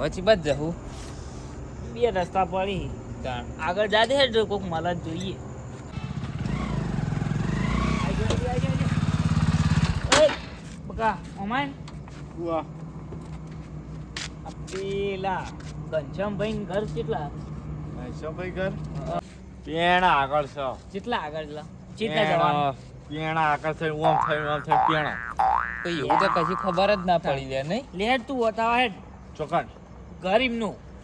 હવે બસ જવું બે રસ્તા પડી. આગળ જાતે હેડ જો કોક મળે જોઈએ. બકા ઓમાન? વાહ પેલા ઘનશ્યામભાઈ ઘર કેટલા? ભાઈ ઘર? પેણા આગળ છે. કેટલા આગળ કેટલા જવાનું? પેણા આગળ થઈ ઓમ થઈ ઓમ થઈ પેણા. તો એવું તો કશી ખબર જ ના પડી લે નહીં? લે તું બતાવ હેડ. ચોકન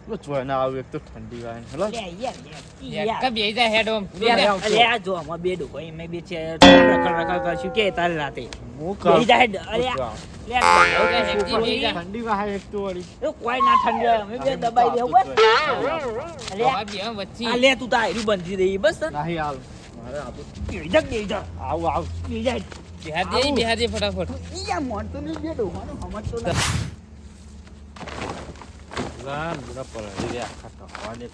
પેલો ના આવ્યું એક તો ઠંડી વાય હેલો યાર યાર. યાર. જા હેડ ઓમ. યાર, યાર, આવજો. અલે આ જો આમાં બે ડોકો એમે બે છે રખડ રખડ કરશું કે તારે રાતે. જા હેડ અરે. ઠંડી વાય એક તો વળી. કોઈ ના ઠંડી અમે બે દબાઈ દેવું બસ. અલે આ બે વચ્ચે. આ લે તું તારી બંધી દઈ બસ. નહીં હાલ. મારે આપું બેહી જા બેહી જા આવ જા દે દે ફટાફટ. ઈ આ મોણતો નહીં બે ડોહાનું સમજતો નથી. બુરા પડી ગયા આખા ટકવા દે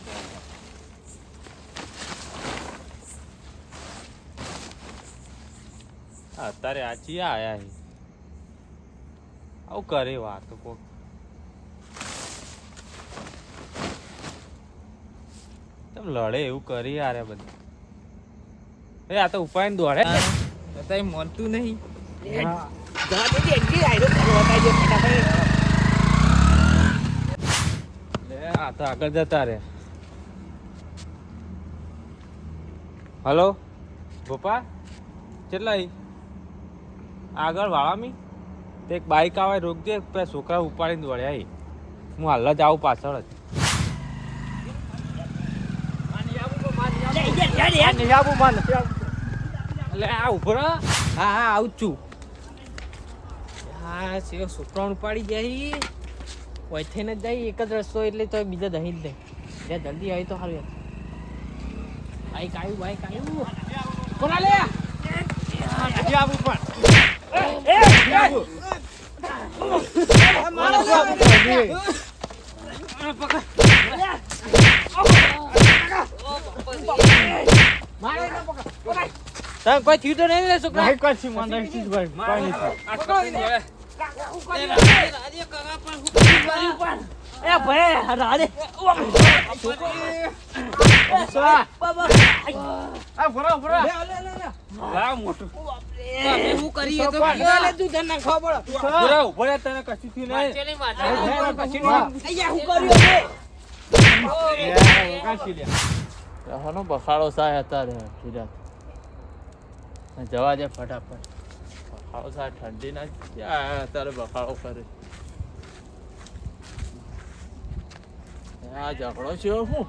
અત્યારે આચી આયા હે આવું કરે વાત કોક તમે લડે એવું કરી યાર બધું એ આ તો ઉપાય ને દોડે અત્યારે મનતું નહીં આ તો આગળ જતા રે હલો? ગોપા કેટલા? આગળ વાળામી? તે એક બાઈક આવે રોકજે પેલા છોકરા ઉપાડીને ઈ. હું હાલ જ આવું પાછળ જ. એટલે આ ઊભો હા હા આવું છું. હા સેવો છોકરાઓને પાડી જાય. કોઈ થઈને જાય એક જ રસ્તો એટલે તો બીજા દહીં જ દે. લે જલ્દી આવી તો સારું ભાઈ બાઈક આવ્યું બાઈક આવ્યું કોના લે? એ, એ, તમે કોઈ થયું તો નહીં લે છોકરા? કોઈ કશી મને કોઈ થયું નહીં. બખાડો સાય હતા જવા દે ફટાફટ બખાડો સાય ઠંડી ના ક્યાં અત્યારે બખાડો કરે આ ઝઘડો છે શું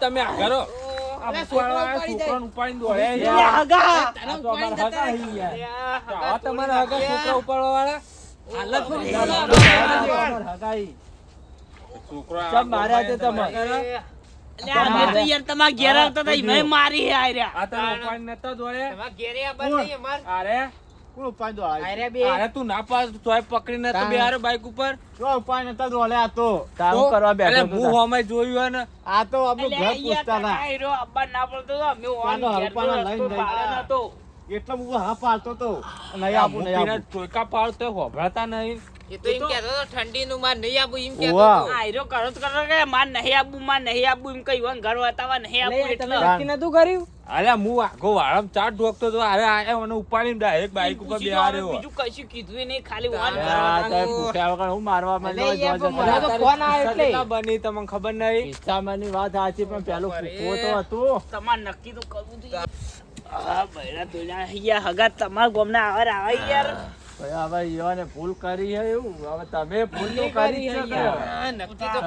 તમે આગળ હી તમારા હગા છોકરા ઉપાડવા વાળા હાલત હી. છોકરા મારી હે આયરા. આ તને ઉપાડીને નતા દોડ્યા? તમારા ઘેરે આ બંધ નહીં અમાર. અરે? કોણ ઉપાય દો આ? આયરા બે. અરે તું ના પાડ તોય પકડીને તો તાણ. બેહારો બાઈક ઉપર. જો ઉપાય નતા દો, અલે આ તો તારું કરવા બેઠો હું જોયું ને. આ તો આપણું એટલે હું હા પાડતો તો. નહીં આપું નહીં મૂકીને પાડતો હોભરાતા નહીં. એ તો એમ કહેતો હતો ઠંડીનું માર નહીં આપું એમ કહેતો હતો. આયરો કરો તો કરો કે માર નહીં આપવું માર નહીં આપવું એમ કહ્યું ઘર વતાવા નહીં આપવું એટલે નક્કી નતું કર્યું? અરે હું આખો વાળામ ચાર ઢોકતો તો અરે આ મને ઉપાડીને ડાયરેક્ટ બાઈક ઉપર પૂછી તો અમે બેહાર્યો બીજું કશું કીધું નહીં ખાલી વાન તો પૂછ્યા વગર હું મારવા માંડ્યો મને તો ફોન આવ્યો એટલે. બની તમને ખબર નહીં. કિસ્સામાંની વાત સાચી પણ પેલું. તો હતો. તમાર નક્કી તો કરવું જોઈએ. આ બૈરા યાર હગા તમારા ગોમના આવાર આવે યાર. હવે ભૂલ કરી એવું હવે તમે ભૂલ તો કરી કરી છે. હા, નક્કી તો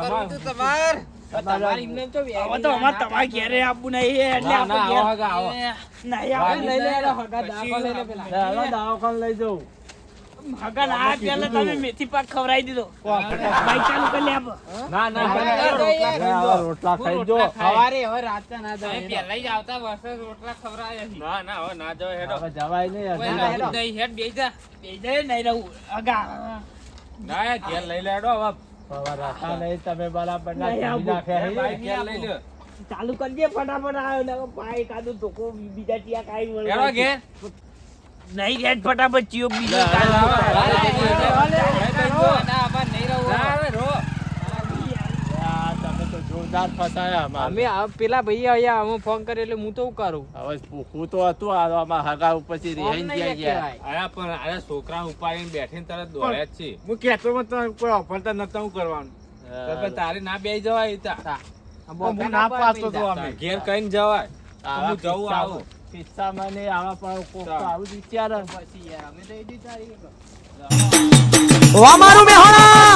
તમાર. તમારે એમને તો હવે તો ના અમારે તમારે ઘેરે આપવું નહીં એટલે આપણે ઘેર નહીં લઈ લે, હગા દાખલ લઈ લે પેલા. લે, દવાખાને લઈ જવું હગા આ પહેલા તમે મેથી પાક ખવડાવી દીધો. બાઈક ચાલુ કરી લે ના ના હા, ના, હા, રોટલા ખાઈ હવે દો. રોટલા ખાઈ હું જો. સવારે હવે રાતના ના તમે જવાય જ આવતા વર્ષે રોટલા ખવડાવ્યા ના ના હવે ના જવાય હેડો. જવાય નહીં કોઈ હજી રાહત રાત. નહીં, હેડ બેસી જા. બેસી જાય નહીં રહું. હગા ના ઘેર લઈ લેડો હવે. હવે નહીં તમે બરાબર ના લઈ ચાલુ કરજે ફટાફટ. આવ્યો ને ભાઈ કાદુ ધોકો બીજા ટીયા કાઈ મળે ઘેર. નહીં રેડ ફટાફટ ચિયો બીજો જોરદાર ફસાયા અમે પેલા ભાઈ અહીંયા અમે ફોન કર્યો એટલે હું તો કરું હવે હું તો હતું આમાં હગા રેહાઈ ગયા અરે પણ અરે છોકરા ઉપાડીને બેઠીને તરત દોડ્યા જ છે હું કહેતો તો કોઈ ઓફરતા નતા હું કરવાનું તારે ના બે જવાય હું ના ના તો અમે. ઘેર કઈ જવાય હું જવું આવું કિસ્સામાં ને આવા પણ કોક તો. આવું જ વિચારે. પછી યાર અમે તો વામારું મેહોણા!